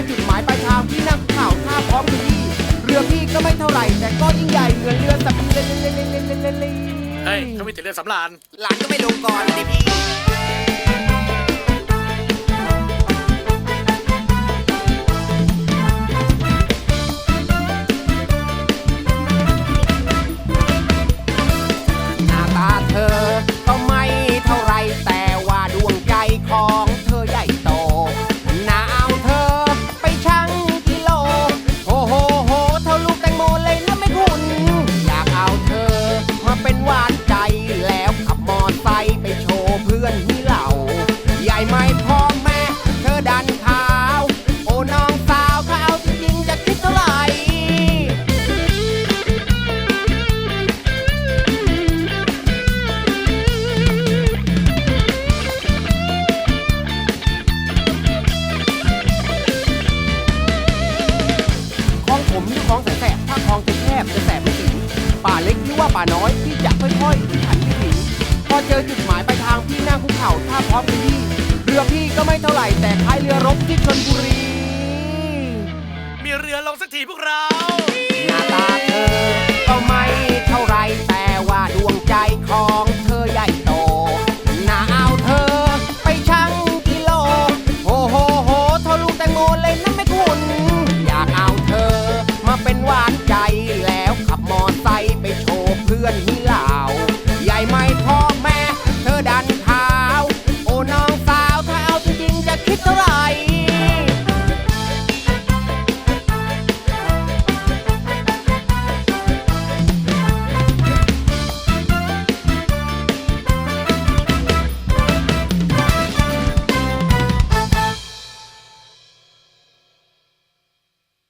ยจุดหมายปลายทางพี่นั่งข่าวท่าพร้อมทุกที่เรือพี่ก็ไม่เท่าไหร่ แต่ก็ยิ่งใหญ่เหมือนเรือสักเล่นเล่นเล่นเล่นเล่นเล่นเฮ้ยเขามีแต่เรื่องสำราญหลานก็ไม่ลงก่อนดิพี่ เป็นหวานใจแล้วขับมอไซค์ไปโชว์เพื่อนที่เหล่าใหญ่ไม่พอแม่เธอดันขาว โอ้น้องสาวถ้าเอาจริงจะคิดเท่าไหร่ ของผมนี่ของแสบๆถ้าคลองจะแคบจะแสบไม่ถึง ป่าเล็กที่ว่าป่าน้อยที่จะค่อยๆหันที่หนีพอเจอจุดหมายปลายทางพี่นั่งคุกเข่าถ้าพร้อมกันที่ เรือพี่ก็ไม่เท่าไหร่แต่ท้ายเรือรบที่ชนบุรี มีเรือลงสักทีพวกเรา